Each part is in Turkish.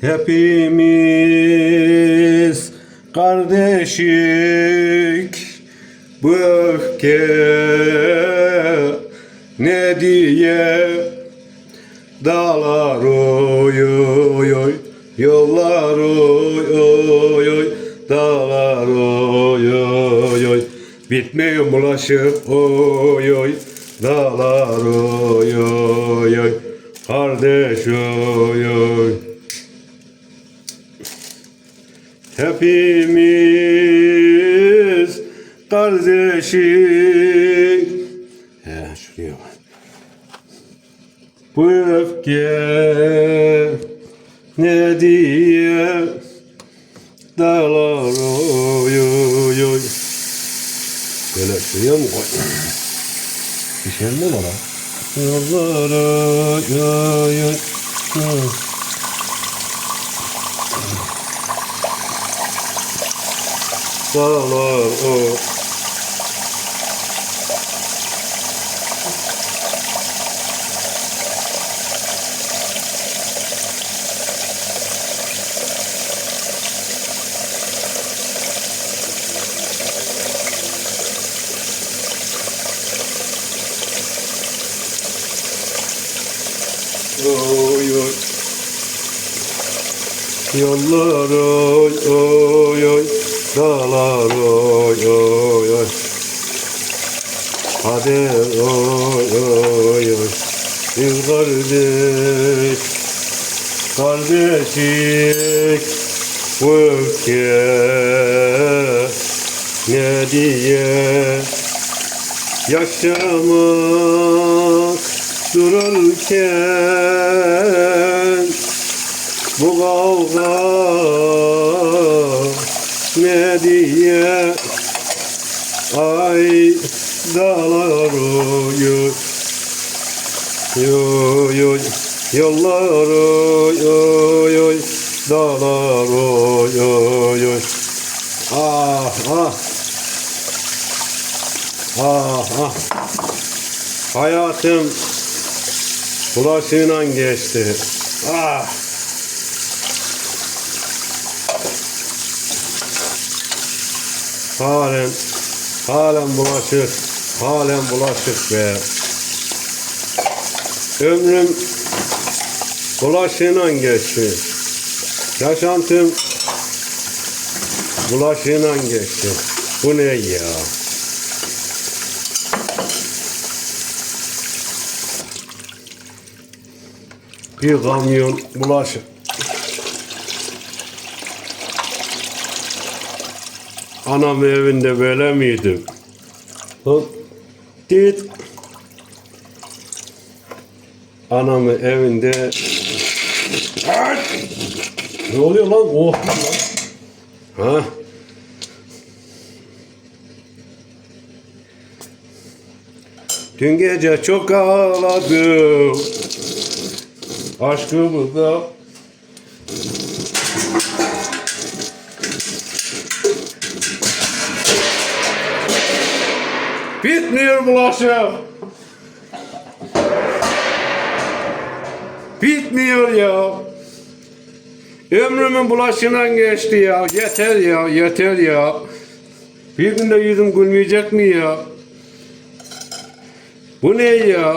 Hepimiz kardeşik. Bu öfke ne diye dağlar oy oy oy. Yollar oy oy oy. Dağlar oy oy oy. Bitmiyor bulaşık oy oy. Dağlar oy oy oy kardeş oy oy Hepimiz kardeşik. He şuraya bak. Bu öfke ne diye dağlar oy oy oy. Böyle şuraya mı koy? Bir şey mi var ha? Yollar oy oy oy. Dağlar o. Oy oy. Yollar oy oy oy. Dağlar oy oy oy. Hadi oy oy oy. Bir kardeş. Kardeşik. Bu öfke ne diye yaşamak dururken bu kavga ne diye ay dağlar oy oy oy yollar oy oy oy dağlar oy oy oy ah ah. Ah ah. Hayatım bulaşığıyla geçti. Ah Halen, halen bulaşık, halen bulaşık be. Ömrüm bulaşığıyla geçti. Yaşantım bulaşığıyla geçti. Bu ne ya? Bir kamyon bulaşık. Anam evinde böyle miydi? Hop. Dit. Anam evinde! Ne oluyor lan? Oh lan. Ha? Dün gece çok ağladım. Aşkımızda Bitmiyor bulaşık. Bitmiyor ya. Ömrümün bulaşığına geçti ya. Yeter ya, yeter ya. Bir günde yüzüm gülmeyecek mi ya? Bu ne ya?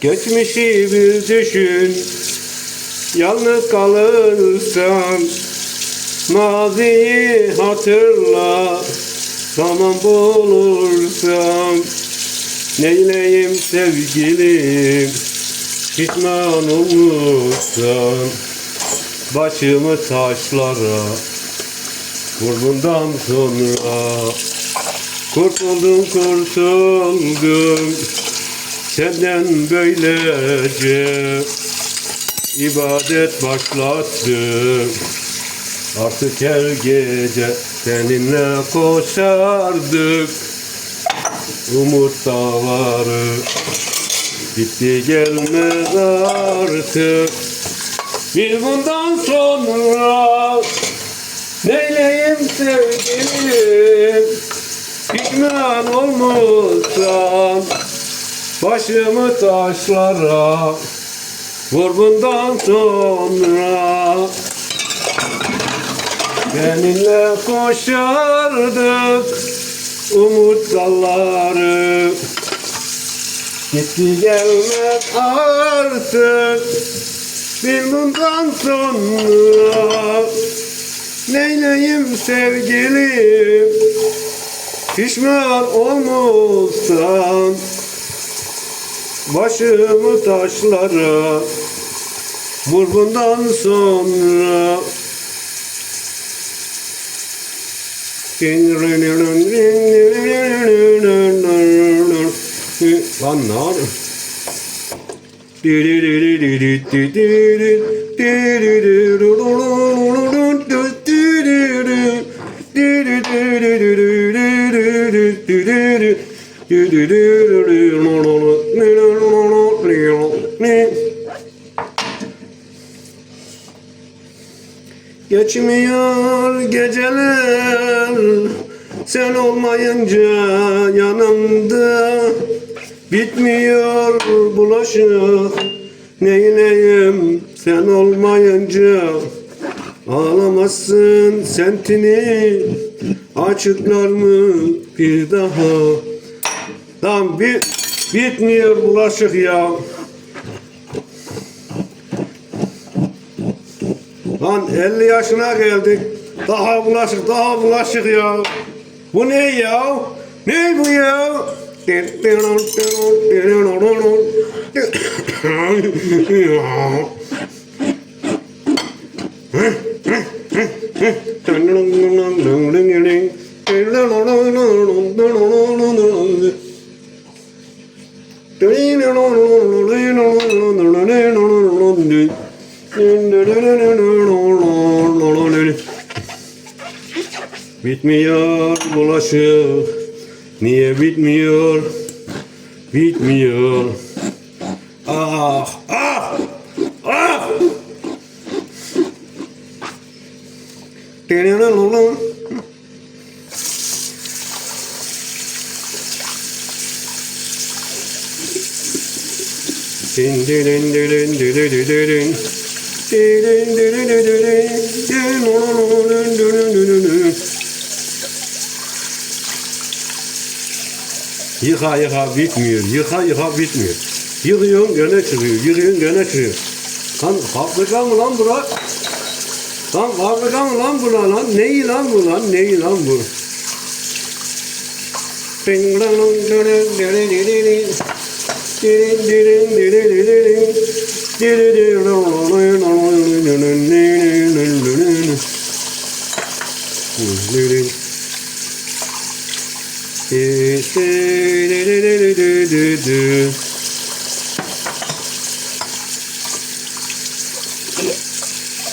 Geçmişi bir düşün. Yalnız kalırsan Maziyi hatırla Zaman bulursam Neyleyim sevgilim? Pişman olmuşsam Başımı taşlara Vurgundan sonra. Kurtuldum kurtuldum Senden böylece ibadet başlattım Artık her gece seninle koşardık. Umut dağları Gitti gelmez artık. Bir bundan sonra Neyleyim sevgilim? Pişman olmuşsan Başımı taşlara Vur bundan sonra Seninle koşardık Umut dalları. Gitti gelmez artık Bir bundan sonra. Neyleyim sevgilim? Pişman olmuşsan Başımı taşlara Vur bundan sonra Lan ne yapıyorsun? Geçmiyor geceler sen olmayınca yanımda. Bitmiyor bulaşık neyleyim sen olmayınca? Ağlamazsın sentini açıklar mı bir daha? Tam bir bitmiyor bulaşık ya Lan 50 yaşına geldik. Daha bulaşık, daha bulaşık ya. Bu ne ya? Ne bu ya? Bitmiyor bulaşık. Niye bitmiyor? Bitmiyor. Ah, ah, ah. Tenenalolum. Din din din din din din din din. Yıka yıka bitmiyor. Yıka yıka bitmiyor. Yıkıyorsun gene çıkıyor. Yıkıyorsun gene çıkıyor. Lan fabrika mı lan bura? Lan fabrika mı lan bura lan? Neyi lan bu lan? Neyi lan bu? Ding dong dong dong dong dong dong dong dong.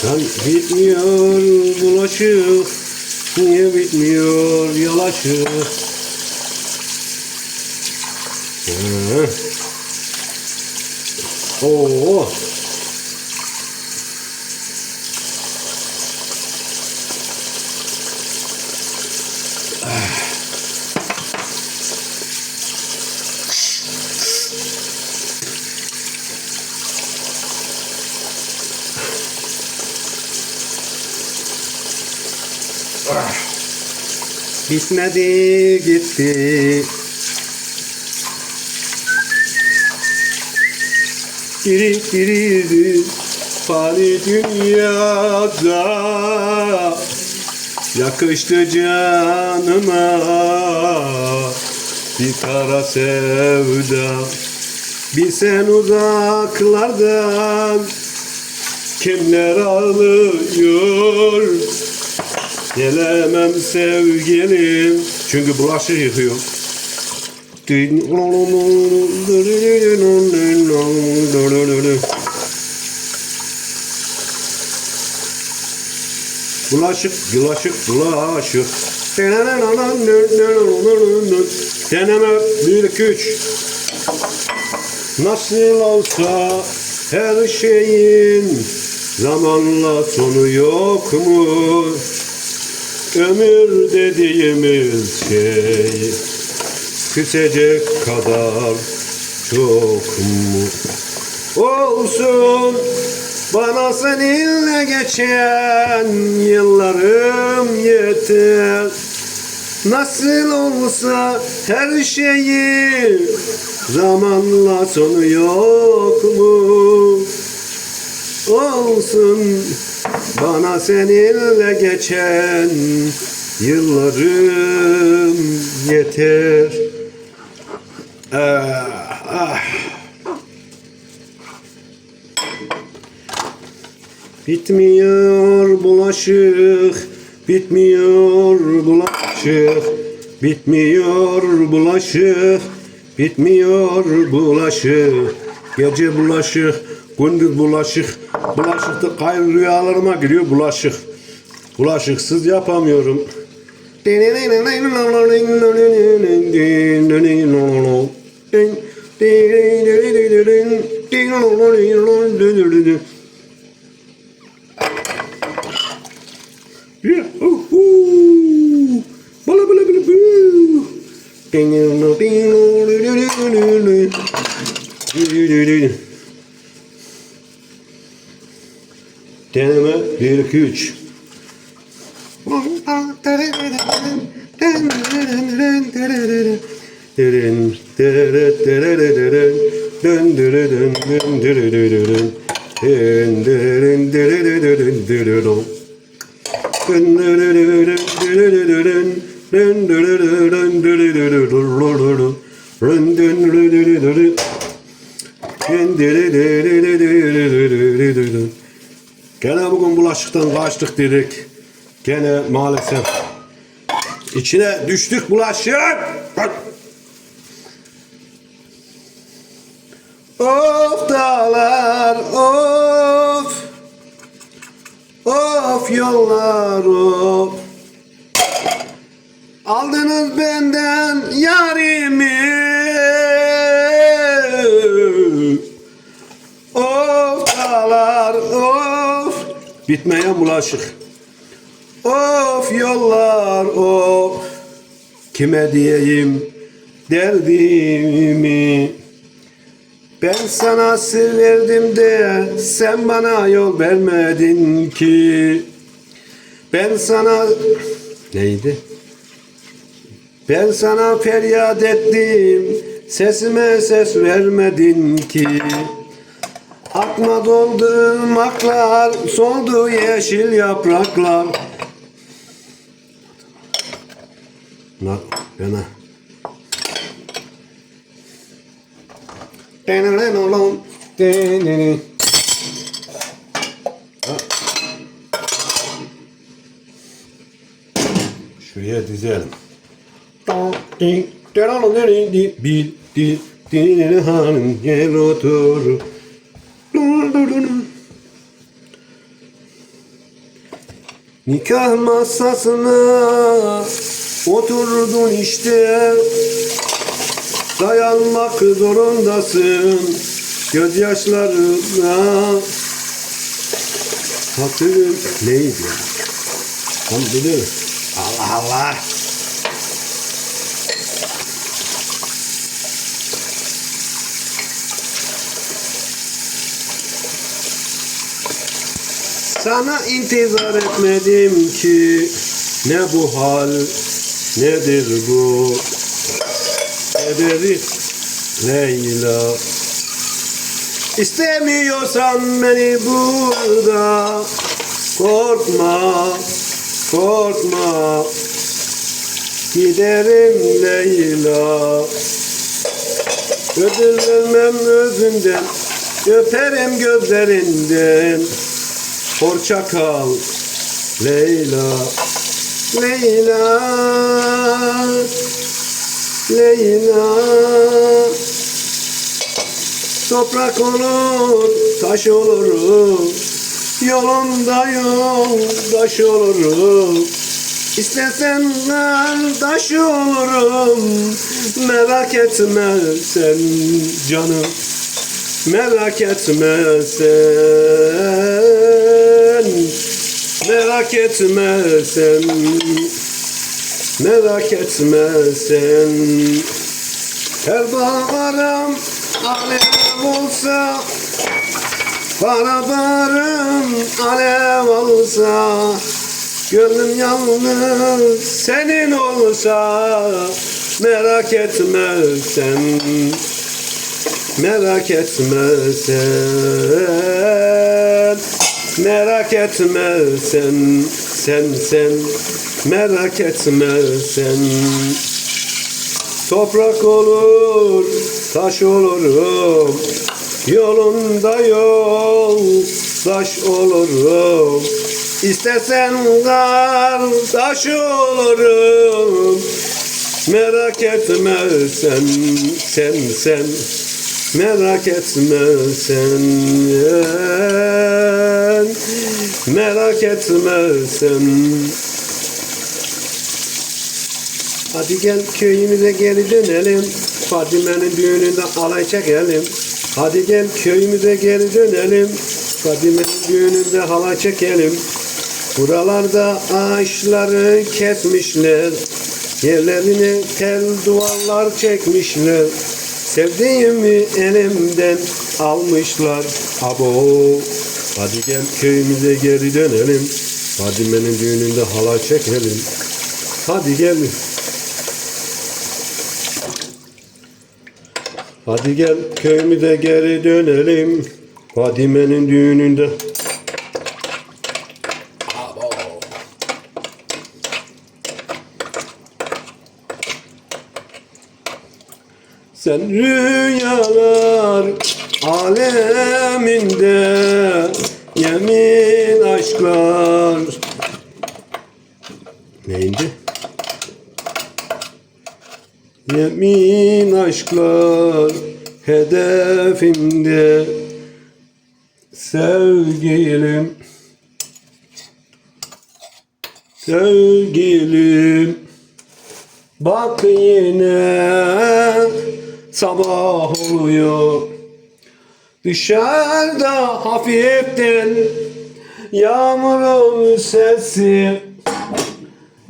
Lan bitmiyor bulaşık Niye bitmiyor yalaşık Hı. Oo. Bitmedi gitti. Diri fani dünyada Yakıştı canıma bir kara sevda Bir sen uzaklardan kimler ağlıyor Gelemem sevgilim Çünkü bulaşık yıkıyor Bulaşık, bulaşık, bulaşık. Deneme bir iki üç. Nasıl olsa her şeyin zamanla sonu yok mu? Ömür dediğimiz şey küsecek kadar çok mu olsun bana seninle geçen yıllarım yeter Nasıl olsa her şeyi zamanla sonu yok mu? Olsun bana seninle geçen yıllarım yeter. Ah, ah. Bitmiyor bulaşık, bitmiyor bulaşık, bitmiyor bulaşık, bitmiyor bulaşık. Gece bulaşık, gündüz bulaşık, bulaşıkta gayrı rüyalarıma giriyor bulaşık. Bulaşıksız yapamıyorum. Deneme 1 2 3 Gene bugün bulaşıktan kaçtık dedik. Gene maalesef içine düştük bulaşık. Of dağlar of Of yollar of Aldınız benden yarimi Bitmeyen bulaşık. Of yollar of. Kime diyeyim derdimi? Ben sana sır verdim de sen bana yol vermedin ki. Ben sana neydi? Ben sana feryat ettim sesime ses vermedin ki Akma doldu maklar soldu yeşil yapraklar Na, bana. Şuraya dizelim. Bir dil dil hanım gel otur. Nikah masasına oturdun işte Dayanmak zorundasın gözyaşlarına Hatırın neydi ya? Tam. Allah Allah. Sana intizar etmedim ki. Ne bu hal nedir bu? Ederi Leyla. İstemiyorsan beni burada. Korkma Korkma. Giderim Leyla. Ödül vermem özünden Öperim gözlerinden Porçakal Leyla Leyla Leyla. Toprak olur, taş olurum Yolunda yoldaş olurum. İstesen taş olurum Merak etme sen canım Merak etme sen Merak etme sen. Merak etme sen. Her baharım alev olsa Barabarım alev olsa Gönlüm yalnız senin olsa Merak etme sen. Merak etme sen Merak etme sen Sen sen. Merak etme sen. Toprak olur Taş olurum. Yolunda yol Taş olurum. İstersen kar taş olurum. Merak etme sen, sen, sen Merak etme sen Merak etme sen. Hadi gel köyümüze geri dönelim. Fadime'nin düğününde alay çekelim. Hadi gel köyümüze geri dönelim. Fadime'nin düğününde halay çekelim. Buralarda ağaçları kesmişler. Yerlerine tel duvarlar çekmişler Sevdiğimi elimden almışlar. Abo. Hadi gel köyümüze geri dönelim. Fadime'nin düğününde halay çekelim. Hadi gel. Hadi gel köyümüze geri dönelim. Fadime'nin düğününde Sen rüyalar aleminde yemin aşklar. Neydi? Yemin aşklar hedefimde. Sevgilim sevgilim. Bak yine sabah oluyor. Dışarıda hafiften yağmurun sesi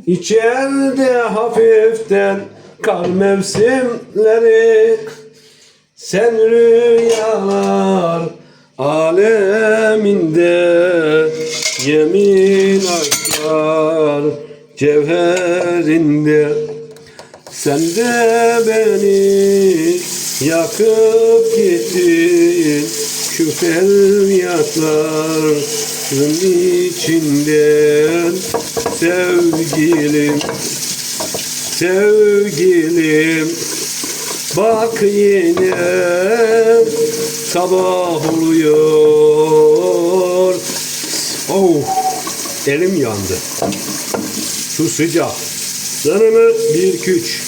İçeride hafiften kar mevsimleri. Sen rüyalar aleminde Yemin aşklar cevherinde Sen de beni yakıp gittin. Şu feryatların içinden. Sevgilim, sevgilim. Bak yine sabah oluyor. Oh, elim yandı. Su sıcak Sanımı bir küç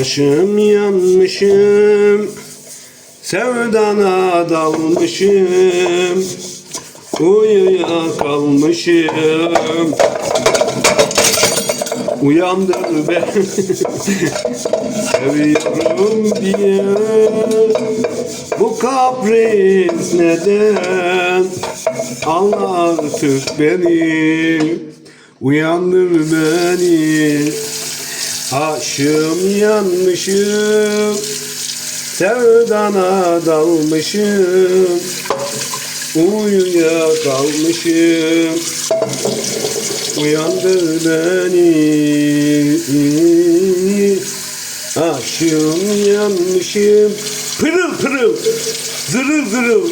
Aşım yanmışım Sevdana dalmışım Uyuya kalmışım Uyandır beni Seviyorum diye. Bu kapris neden? Al artık beni. Uyandır beni. Aşığım yanmışım. Sevdana dalmışım. Uyuya kalmışım Uyandır beni. Aşığım yanmışım. Pırıl pırıl. Zırıl zırıl.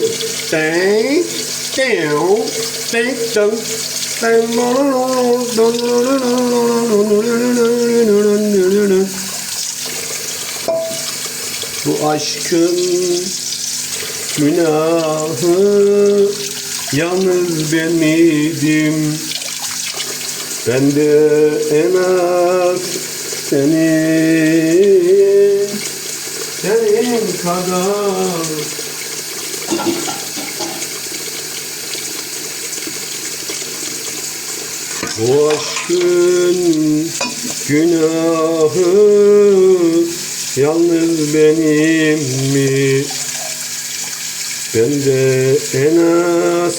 Dang Dang Dang Dang Bu aşkın günahı yalnız ben miydim? Ben de en az senin, senin kadar Bu aşkın günahı yalnız benim mi? Ben de en az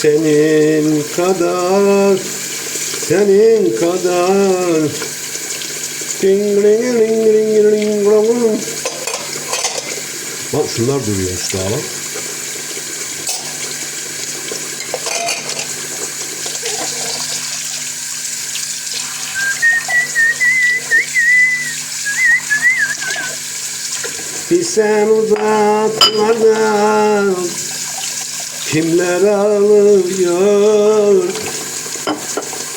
senin kadar senin kadar Ding, ring, ring, ring, ring, ring. Bak şunlar duruyormuş daha lan. Bir sen uzaklarda Kimler ağlıyor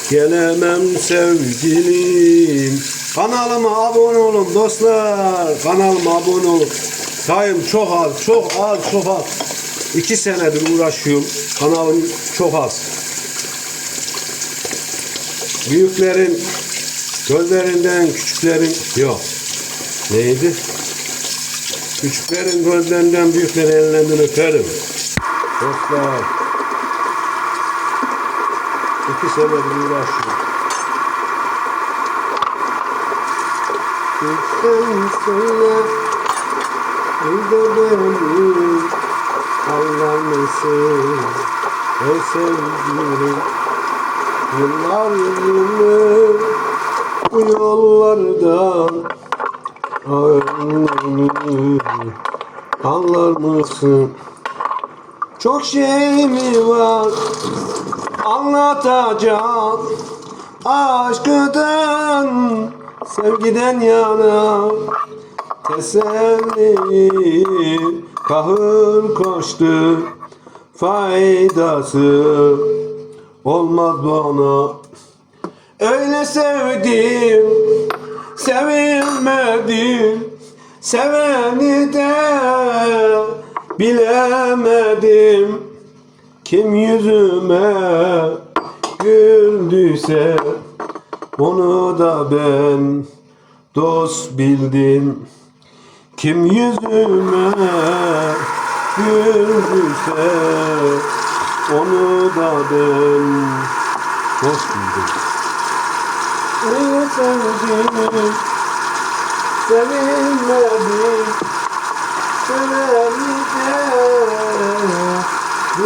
Gelemem sevgilim. Kanalıma abone olun dostlar. Kanalıma abone olun. Sayım çok az çok az çok az. İki senedir uğraşıyorum. Kanalım çok az. Büyüklerin Gözlerinden küçüklerin Yok. Neydi? Küçüklerin gözlerinden büyüklerin ellerinden öperim. Dostlar. İki senedir uğraşıyorum. Gitsen söyle Bir de beni Anlar mısın Ey sevgilim Yıllar yılı Bu yollardan Ağırlığını anlar mısın? Çok şey mi var anlatacağım Aşkıdan, sevgiden yana Teselli, kahır koştu. Faydası olmaz bana. Öyle sevdim, sevilmedim Seveni de bilemedim Kim yüzüme güldüyse Onu da ben dost bildim. Kim yüzüme güldüyse Onu da ben dost bildim. Öyle sevdim Sevilmedim Seveni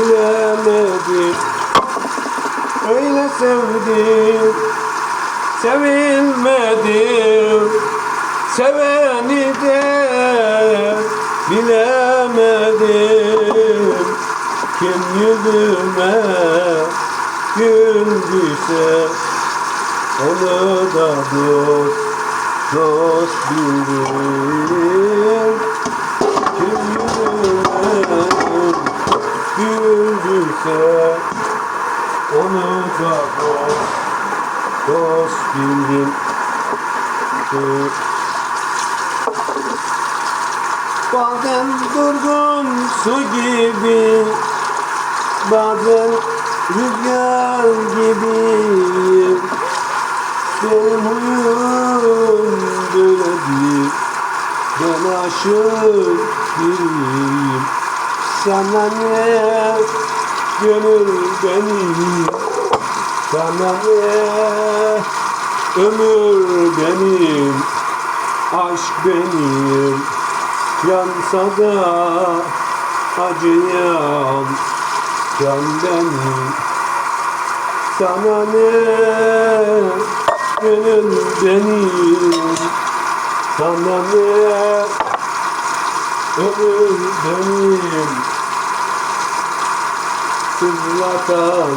de Bilemedim Öyle sevdim. Sevilmedim. Seveni de Bilemedim. Kim yüzüme Güldüyse Onu da dost Dost bildim Kim yüzüme Güldüyse Onu da dost Dost bildim Bazen durgun su gibi Bazen rüzgar gibiyim benim huyum böyledir Ben aşık biriyim Sana ne gönül benim Sana ne ömür benim Aşk benim. Yansa da acıyan Can benim. Sana ne gönül benim? Sana ne ömür benim Sızlatan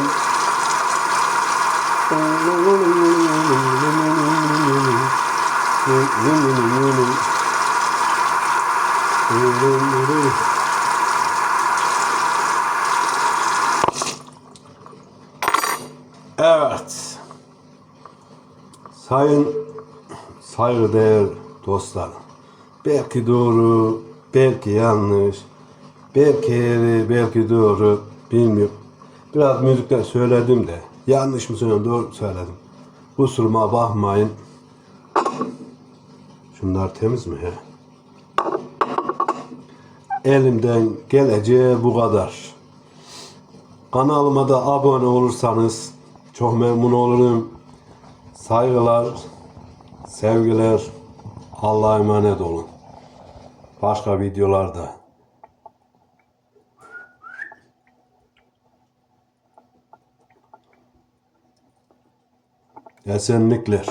Evet. Sayın saygıdeğer dostlar. Belki doğru, belki yanlış, belki eğri, belki doğru bilmiyorum. Biraz müzikten söyledim de yanlış mı söyledim, doğru söyledim. Kusuruma bakmayın. Şunlar temiz mi ya? Elimden geleceği bu kadar. Kanalıma da abone olursanız çok memnun olurum. Saygılar, sevgiler. Allah'a emanet olun. Başka videolarda Esenlikler.